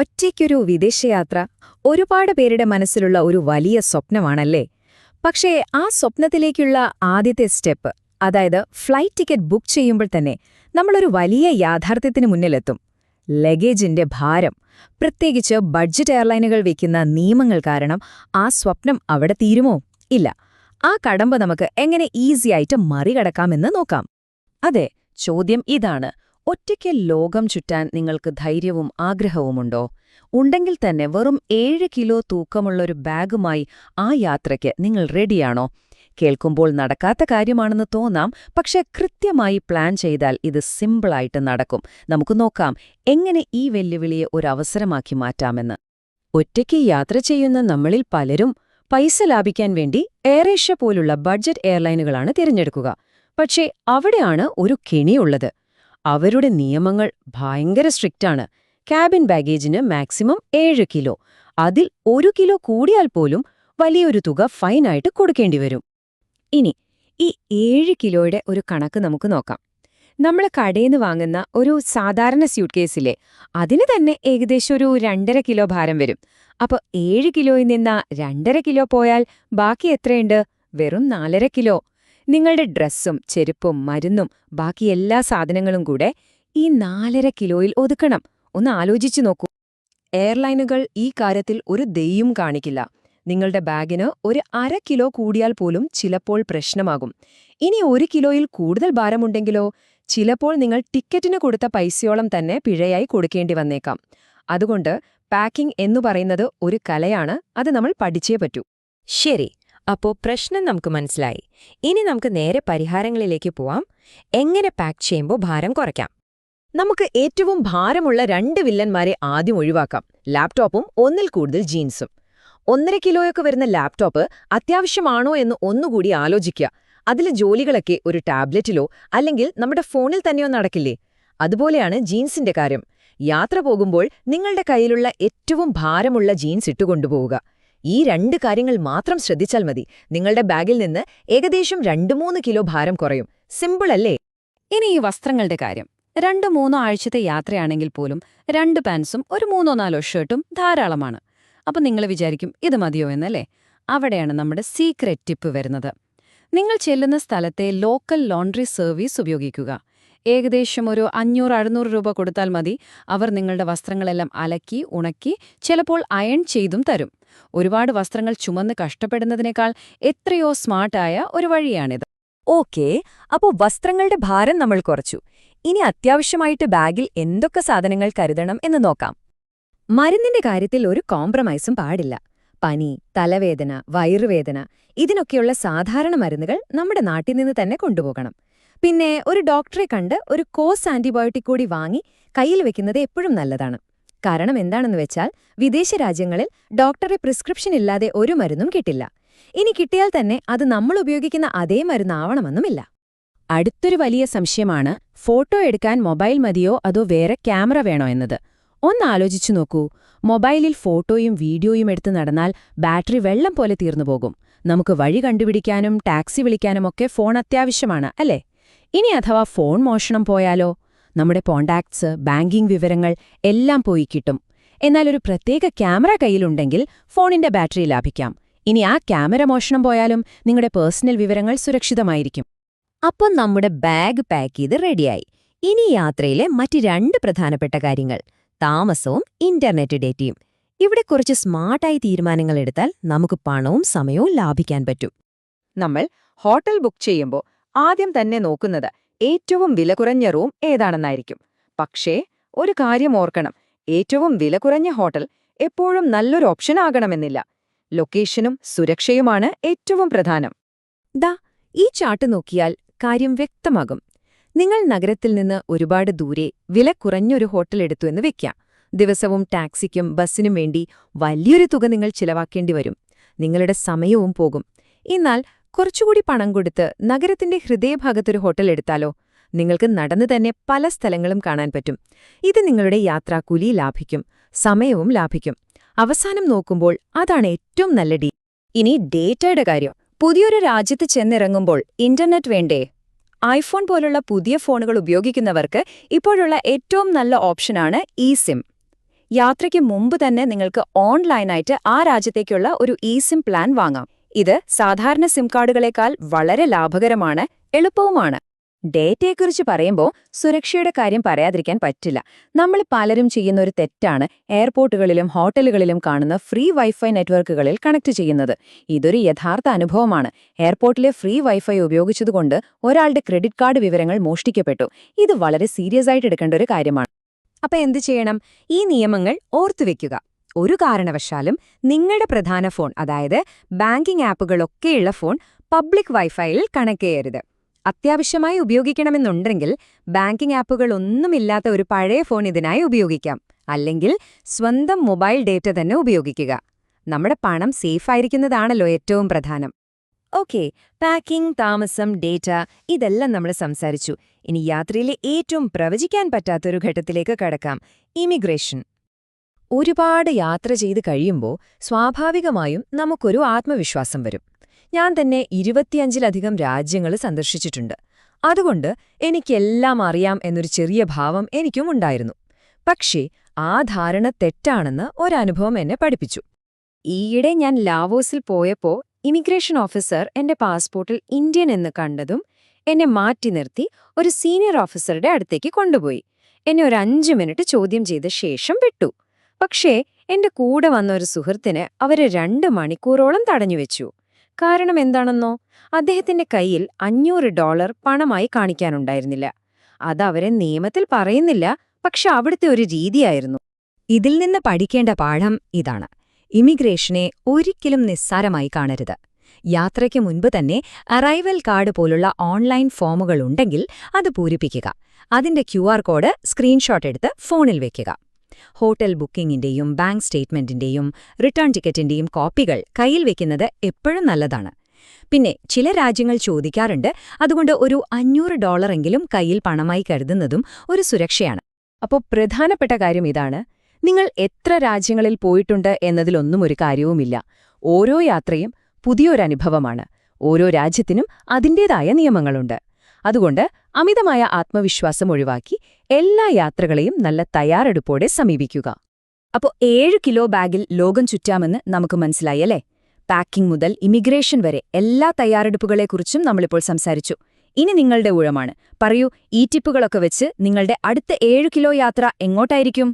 ഒറ്റയ്ക്കൊരു വിദേശയാത്ര ഒരുപാട് പേരുടെ മനസ്സിലുള്ള ഒരു വലിയ സ്വപ്നമാണല്ലേ? പക്ഷേ ആ സ്വപ്നത്തിലേക്കുള്ള ആദ്യത്തെ സ്റ്റെപ്പ് അതായത് ഫ്ലൈറ്റ് ടിക്കറ്റ് ബുക്ക് ചെയ്യുമ്പോൾ തന്നെ നമ്മളൊരു വലിയ യാഥാർത്ഥ്യത്തിന് മുന്നിലെത്തും. ലഗേജിന്റെ ഭാരം പ്രത്യേകിച്ച് ബഡ്ജറ്റ് എയർലൈനുകൾ വയ്ക്കുന്ന നിയമങ്ങൾ കാരണം ആ സ്വപ്നം അവിടെ തീരുമോ? ഇല്ല. ആ കടമ്പ നമുക്ക് എങ്ങനെ ഈസിയായിട്ട് മറികടക്കാമെന്ന് നോക്കാം. അതെ ചോദ്യം ഇതാണ്. ഒറ്റയ്ക്ക് ലോകം ചുറ്റാൻ നിങ്ങൾക്ക് ധൈര്യവും ആഗ്രഹവുമുണ്ടോ? ഉണ്ടെങ്കിൽ തന്നെ വെറും ഏഴ് കിലോ തൂക്കമുള്ളൊരു ബാഗുമായി ആ യാത്രയ്ക്ക് നിങ്ങൾ റെഡിയാണോ? കേൾക്കുമ്പോൾ നടക്കാത്ത കാര്യമാണെന്ന് തോന്നാം പക്ഷേ കൃത്യമായി പ്ലാൻ ചെയ്താൽ ഇത് സിമ്പിളായിട്ട് നടക്കും. നമുക്ക് നോക്കാം എങ്ങനെ ഈ വെല്ലുവിളിയെ ഒരു അവസരമാക്കി മാറ്റാമെന്ന്. ഒറ്റയ്ക്ക് യാത്ര ചെയ്യുന്ന നമ്മളിൽ പലരും പൈസ ലാഭിക്കാൻ വേണ്ടി എയറേഷ്യ പോലുള്ള ബഡ്ജറ്റ് എയർലൈനുകളാണ് തിരഞ്ഞെടുക്കുക. പക്ഷേ അവിടെയാണ് ഒരു കെണിയുള്ളത്. അവരുടെ നിയമങ്ങൾ ഭയങ്കര സ്ട്രിക്റ്റാണ് ക്യാബിൻ ബാഗേജിന് മാക്സിമം ഏഴ് കിലോ അതിൽ ഒരു കിലോ കൂടിയാൽ പോലും വലിയൊരു തുക ഫൈനായിട്ട് കൊടുക്കേണ്ടി വരും. ഇനി ഈ ഏഴ് കിലോയുടെ ഒരു കണക്ക് നമുക്ക് നോക്കാം. നമ്മൾ കടയിൽ വാങ്ങുന്ന ഒരു സാധാരണ സ്യൂട്ട് കേസിലെ അതിന് തന്നെ ഏകദേശം ഒരു രണ്ടര കിലോ ഭാരം വരും. അപ്പോൾ ഏഴ് കിലോയിൽ നിന്ന് രണ്ടര കിലോ പോയാൽ ബാക്കി എത്രയുണ്ട്? വെറും നാലര കിലോ നിങ്ങളുടെ ഡ്രസ്സും ചെരുപ്പും മരുന്നും ബാക്കി എല്ലാ സാധനങ്ങളും കൂടെ ഈ നാലര കിലോയിൽ ഒതുക്കണം. ഒന്ന് ആലോചിച്ചു നോക്കൂ. എയർലൈനുകൾ ഈ കാര്യത്തിൽ ഒരു ദെയ്യും കാണിക്കില്ല. നിങ്ങളുടെ ബാഗിന് ഒരു അര കിലോ കൂടിയാൽ പോലും ചിലപ്പോൾ പ്രശ്നമാകും. ഇനി ഒരു കിലോയിൽ കൂടുതൽ ഭാരമുണ്ടെങ്കിലോ? ചിലപ്പോൾ നിങ്ങൾ ടിക്കറ്റിന് കൊടുത്ത പൈസയോളം തന്നെ പിഴയായി കൊടുക്കേണ്ടി വന്നേക്കാം. അതുകൊണ്ട് പാക്കിംഗ് എന്നു പറയുന്നത് ഒരു കലയാണ്. അത് നമ്മൾ പഠിച്ചേ പറ്റൂ. ശരി. അപ്പോ പ്രശ്നം നമുക്ക് മനസ്സിലായി. ഇനി നമുക്ക് നേരെ പരിഹാരങ്ങളിലേക്ക് പോവാം. എങ്ങനെ പാക്ക് ചെയ്യുമ്പോൾ ഭാരം കുറയ്ക്കാം? നമുക്ക് ഏറ്റവും ഭാരമുള്ള രണ്ട് വില്ലന്മാരെ ആദ്യം ഒഴിവാക്കാം. ലാപ്ടോപ്പും ഒന്നിൽ കൂടുതൽ ജീൻസും ഒന്നര കിലോയൊക്കെ വരുന്ന ലാപ്ടോപ്പ് അത്യാവശ്യമാണോ എന്ന് ഒന്നുകൂടി ആലോചിക്കുക. അതിലെ ജോലികളൊക്കെ ഒരു ടാബ്ലറ്റിലോ അല്ലെങ്കിൽ നമ്മുടെ ഫോണിൽ തന്നെയോ നടക്കില്ലേ? അതുപോലെയാണ് ജീൻസിന്റെ കാര്യം. യാത്ര പോകുമ്പോൾ നിങ്ങളുടെ കയ്യിലുള്ള ഏറ്റവും ഭാരമുള്ള ജീൻസ് ഇട്ടുകൊണ്ടുപോവുക. ഈ രണ്ട് കാര്യങ്ങൾ മാത്രം ശ്രദ്ധിച്ചാൽ മതി. നിങ്ങളുടെ ബാഗിൽ നിന്ന് ഏകദേശം രണ്ടു മൂന്ന് കിലോ ഭാരം കുറയും. സിമ്പിൾ അല്ലേ? ഇനി ഈ വസ്ത്രങ്ങളുടെ കാര്യം. രണ്ടു മൂന്നോ ആഴ്ചത്തെ യാത്രയാണെങ്കിൽ പോലും രണ്ട് പാൻസും ഒരു മൂന്നോ നാലോ ഷർട്ടും ധാരാളമാണ്. അപ്പം നിങ്ങൾ വിചാരിക്കും ഇത് മതിയോ എന്നല്ലേ? അവിടെയാണ് നമ്മുടെ സീക്രറ്റ് ടിപ്പ് വരുന്നത്. നിങ്ങൾ ചെല്ലുന്ന സ്ഥലത്തെ ലോക്കൽ ലോണ്ടറി സർവീസ് ഉപയോഗിക്കുക. ഏകദേശം ഒരു അഞ്ഞൂറ് അഴുന്നൂറ് രൂപ കൊടുത്താൽ മതി. അവർ നിങ്ങളുടെ വസ്ത്രങ്ങളെല്ലാം അലക്കി ഉണക്കി ചിലപ്പോൾ അയൺ ചെയ്തും തരും. ഒരുപാട് വസ്ത്രങ്ങൾ ചുമന്ന് കഷ്ടപ്പെടുന്നതിനേക്കാൾ എത്രയോ സ്മാർട്ടായ ഒരു വഴിയാണിത്. ഓക്കേ. അപ്പോൾ വസ്ത്രങ്ങളുടെ ഭാരം നമ്മൾ കുറച്ചു. ഇനി അത്യാവശ്യമായിട്ട് ബാഗിൽ എന്തൊക്കെ സാധനങ്ങൾ കരുതണം എന്ന് നോക്കാം. മരുന്നിന്റെ കാര്യത്തിൽ ഒരു കോംപ്രമൈസും പാടില്ല. പനി തലവേദന വയറുവേദന ഇതിനൊക്കെയുള്ള സാധാരണ മരുന്നുകൾ നമ്മുടെ നാട്ടിൽ നിന്ന് തന്നെ കൊണ്ടുപോകണം. പിന്നെ ഒരു ഡോക്ടറെ കണ്ട് ഒരു കോസ് ആന്റിബയോട്ടിക് കൂടി വാങ്ങി കയ്യിൽ വെക്കുന്നത് എപ്പോഴും നല്ലതാണ്. കാരണം എന്താണെന്ന് വെച്ചാൽ വിദേശ രാജ്യങ്ങളിൽ ഡോക്ടറെ പ്രിസ്ക്രിപ്ഷൻ ഇല്ലാതെ ഒരു മരുന്നും കിട്ടില്ല. ഇനി കിട്ടിയാൽ തന്നെ അത് നമ്മൾ ഉപയോഗിക്കുന്ന അതേ മരുന്നാവണമെന്നുമില്ല. അടുത്തൊരു വലിയ സംശയമാണ് ഫോട്ടോ എടുക്കാൻ മൊബൈൽ മതിയോ അതോ വേറെ ക്യാമറ വേണോ എന്നത്. ഒന്നാലോചിച്ചു നോക്കൂ. മൊബൈലിൽ ഫോട്ടോയും വീഡിയോയും എടുത്ത് നടന്നാൽ ബാറ്ററി വെള്ളം പോലെ തീർന്നു പോകും. നമുക്ക് വഴി കണ്ടുപിടിക്കാനും ടാക്സി വിളിക്കാനുമൊക്കെ ഫോൺ അത്യാവശ്യമാണ് അല്ലേ? ഇനി അഥവാ ഫോൺ മോഷണം പോയാലോ? നമ്മുടെ കോണ്ടാക്ട്സ് ബാങ്കിംഗ് വിവരങ്ങൾ എല്ലാം പോയി കിട്ടും. എന്നാൽ ഒരു പ്രത്യേക ക്യാമറ കയ്യിലുണ്ടെങ്കിൽ ഫോണിന്റെ ബാറ്ററി ലാഭിക്കാം. ഇനി ആ ക്യാമറ മോഷണം പോയാലും നിങ്ങളുടെ പേഴ്സണൽ വിവരങ്ങൾ സുരക്ഷിതമായിരിക്കും. അപ്പം നമ്മുടെ ബാഗ് പാക്ക് ചെയ്ത് റെഡിയായി. ഇനി യാത്രയിലെ മറ്റ് രണ്ട് പ്രധാനപ്പെട്ട കാര്യങ്ങൾ. താമസവും ഇന്റർനെറ്റ് ഡേറ്റയും. ഇവിടെ കുറച്ച് സ്മാർട്ടായി തീരുമാനങ്ങൾ എടുത്താൽ നമുക്ക് പണവും സമയവും ലാഭിക്കാൻ പറ്റും. നമ്മൾ ഹോട്ടൽ ബുക്ക് ചെയ്യുമ്പോൾ ആദ്യം തന്നെ നോക്കുന്നത് ഏറ്റവും വില കുറഞ്ഞ റൂം ഏതാണെന്നായിരിക്കും. പക്ഷേ ഒരു കാര്യം ഓർക്കണം. ഏറ്റവും വില കുറഞ്ഞ ഹോട്ടൽ എപ്പോഴും നല്ലൊരു ഓപ്ഷൻ ആകണമെന്നില്ല. ലൊക്കേഷനും സുരക്ഷയുമാണ് ഏറ്റവും പ്രധാനം. ദാ ഈ ചാട്ട് നോക്കിയാൽ കാര്യം വ്യക്തമാകും. നിങ്ങൾ നഗരത്തിൽ നിന്ന് ഒരുപാട് ദൂരെ വില കുറഞ്ഞൊരു ഹോട്ടൽ എടുത്തു എന്ന് വെക്കാം. ദിവസവും ടാക്സിക്കും ബസ്സിനും വേണ്ടി വലിയൊരു തുക നിങ്ങൾ ചിലവാക്കേണ്ടി വരും. നിങ്ങളുടെ സമയവും പോകും. എന്നാൽ കുറച്ചുകൂടി പണം കൊടുത്ത് നഗരത്തിന്റെ ഹൃദയഭാഗത്തൊരു ഹോട്ടൽ എടുത്താലോ? നിങ്ങൾക്ക് നടന്നു തന്നെ പല സ്ഥലങ്ങളും കാണാൻ പറ്റും. ഇത് നിങ്ങളുടെ യാത്രാക്കൂലി ലാഭിക്കും സമയവും ലാഭിക്കും. അവസാനം നോക്കുമ്പോൾ അതാണ് ഏറ്റവും നല്ല ഡീ ഇനി ഡേറ്റയുടെ കാര്യം. പുതിയൊരു രാജ്യത്ത് ചെന്നിറങ്ങുമ്പോൾ ഇന്റർനെറ്റ് വേണ്ടേ? ഐഫോൺ പോലുള്ള പുതിയ ഫോണുകൾ ഉപയോഗിക്കുന്നവർക്ക് ഇപ്പോഴുള്ള ഏറ്റവും നല്ല ഓപ്ഷനാണ് ഇ സിം യാത്രയ്ക്ക് മുമ്പ് തന്നെ നിങ്ങൾക്ക് ഓൺലൈനായിട്ട് ആ രാജ്യത്തേക്കുള്ള ഒരു ഇ സിം പ്ലാൻ വാങ്ങാം. ഇത് സാധാരണ സിം കാർഡുകളേക്കാൾ വളരെ ലാഭകരമാണ് എളുപ്പവുമാണ്. ഡേറ്റയെക്കുറിച്ച് പറയുമ്പോൾ സുരക്ഷയുടെ കാര്യം പറയാതിരിക്കാൻ പറ്റില്ല. നമ്മൾ പലരും ചെയ്യുന്ന ഒരു തെറ്റാണ് എയർപോർട്ടുകളിലും ഹോട്ടലുകളിലും കാണുന്ന ഫ്രീ വൈഫൈ നെറ്റ്വർക്കുകളിൽ കണക്ട് ചെയ്യുന്നത്. ഇതൊരു യഥാർത്ഥ അനുഭവമാണ്. എയർപോർട്ടിലെ ഫ്രീ വൈഫൈ ഉപയോഗിച്ചതുകൊണ്ട് ഒരാളുടെ ക്രെഡിറ്റ് കാർഡ് വിവരങ്ങൾ മോഷ്ടിക്കപ്പെട്ടു. ഇത് വളരെ സീരിയസ് ആയിട്ട് എടുക്കേണ്ട ഒരു കാര്യമാണ്. അപ്പൊ എന്ത് ചെയ്യണം? ഈ നിയമങ്ങൾ ഓർത്തുവെക്കുക. ഒരു കാരണവശാലും നിങ്ങളുടെ പ്രധാന ഫോൺ അതായത് ബാങ്കിംഗ് ആപ്പുകളൊക്കെയുള്ള ഫോൺ പബ്ലിക് വൈഫൈയിൽ കണക്ട് ചെയ്യരുത്. അത്യാവശ്യമായി ഉപയോഗിക്കണമെന്നുണ്ടെങ്കിൽ ബാങ്കിംഗ് ആപ്പുകൾ ഒന്നുമില്ലാത്ത ഒരു പഴയ ഫോൺ ഇതിനായി ഉപയോഗിക്കാം. അല്ലെങ്കിൽ സ്വന്തം മൊബൈൽ ഡേറ്റ തന്നെ ഉപയോഗിക്കുക. നമ്മുടെ പണം സേഫായിരിക്കുന്നതാണല്ലോ ഏറ്റവും പ്രധാനം. ഓക്കെ പാക്കിംഗ് താമസം ഡേറ്റ ഇതെല്ലാം നമ്മൾ സംസാരിച്ചു. ഇനി യാത്രയിലെ ഏറ്റവും പ്രവചിക്കാൻ പറ്റാത്തൊരു ഘട്ടത്തിലേക്ക് കടക്കാം. ഇമിഗ്രേഷൻ. ഒരുപാട് യാത്ര ചെയ്ത് കഴിയുമ്പോൾ സ്വാഭാവികമായും നമുക്കൊരു ആത്മവിശ്വാസം വരും. ഞാൻ തന്നെ ഇരുപത്തിയഞ്ചിലധികം രാജ്യങ്ങൾ സന്ദർശിച്ചിട്ടുണ്ട്. അതുകൊണ്ട് എനിക്കെല്ലാം അറിയാം എന്നൊരു ചെറിയ ഭാവം എനിക്കും ഉണ്ടായിരുന്നു. പക്ഷേ ആ ധാരണ തെറ്റാണെന്ന് ഒരനുഭവം എന്നെ പഠിപ്പിച്ചു. ഈയിടെ ഞാൻ ലാവോസിൽ പോയപ്പോ ഇമിഗ്രേഷൻ ഓഫീസർ എന്റെ പാസ്പോർട്ടിൽ ഇന്ത്യൻ എന്ന് കണ്ടതും എന്നെ മാറ്റി നിർത്തി ഒരു സീനിയർ ഓഫീസറുടെ അടുത്തേക്ക് കൊണ്ടുപോയി. എന്നെ ഒരു അഞ്ചു മിനിറ്റ് ചോദ്യം ചെയ്ത ശേഷം വിട്ടു. പക്ഷേ എന്റെ കൂടെ വന്ന ഒരു സുഹൃത്തിന് അവരെ രണ്ട് മണിക്കൂറോളം തടഞ്ഞുവെച്ചു കാരണം എന്താണെന്നോ? അദ്ദേഹത്തിന്റെ കയ്യിൽ അഞ്ഞൂറ് ഡോളർ പണമായി കാണിക്കാനുണ്ടായിരുന്നില്ല. അത് അവരെ നിയമത്തിൽ പറയുന്നില്ല പക്ഷെ അവിടുത്തെ ഒരു രീതിയായിരുന്നു. ഇതിൽ നിന്ന് പഠിക്കേണ്ട പാഠം ഇതാണ്. ഇമിഗ്രേഷനെ ഒരിക്കലും നിസ്സാരമായി കാണരുത്. യാത്രയ്ക്ക് മുൻപ് തന്നെ അറൈവൽ കാർഡ് പോലുള്ള ഓൺലൈൻ ഫോമുകൾ ഉണ്ടെങ്കിൽ അത് പൂരിപ്പിക്കുക. അതിന്റെ ക്യു കോഡ് സ്ക്രീൻഷോട്ട് എടുത്ത് ഫോണിൽ വെക്കുക. ഹോട്ടൽ ബുക്കിംഗിന്റെയും ബാങ്ക് സ്റ്റേറ്റ്മെന്റിന്റെയും റിട്ടേൺ ടിക്കറ്റിന്റെയും കോപ്പികൾ കയ്യിൽ വെക്കുന്നത് എപ്പോഴും നല്ലതാണ്. പിന്നെ ചില രാജ്യങ്ങൾ ചോദിക്കാറുണ്ട് അതുകൊണ്ട് ഒരു അഞ്ഞൂറ് ഡോളറെങ്കിലും കയ്യിൽ പണമായി കരുതുന്നതും ഒരു സുരക്ഷയാണ്. അപ്പോൾ പ്രധാനപ്പെട്ട കാര്യം ഇതാണ് നിങ്ങൾ എത്ര രാജ്യങ്ങളിൽ പോയിട്ടുണ്ട് എന്നതിലൊന്നും ഒരു കാര്യവുമില്ല. ഓരോ യാത്രയും പുതിയൊരനുഭവമാണ് ഓരോ രാജ്യത്തിനും അതിന്റേതായ നിയമങ്ങളുണ്ട്. അതുകൊണ്ട് അമിതമായ ആത്മവിശ്വാസം ഒഴിവാക്കി എല്ലാ യാത്രകളെയും നല്ല തയ്യാറെടുപ്പോടെ സമീപിക്കുക. അപ്പോൾ ഏഴ് കിലോ ബാഗിൽ ലോകം ചുറ്റാമെന്ന് നമുക്ക് മനസ്സിലായി അല്ലേ? പാക്കിംഗ് മുതൽ ഇമിഗ്രേഷൻ വരെ എല്ലാ തയ്യാറെടുപ്പുകളെക്കുറിച്ചും നമ്മളിപ്പോൾ സംസാരിച്ചു. ഇനി നിങ്ങളുടെ ഊഴമാണ്. പറയൂ ഈ ടിപ്പുകളൊക്കെ വെച്ച് നിങ്ങളുടെ അടുത്ത ഏഴ് കിലോ യാത്ര എങ്ങോട്ടായിരിക്കും?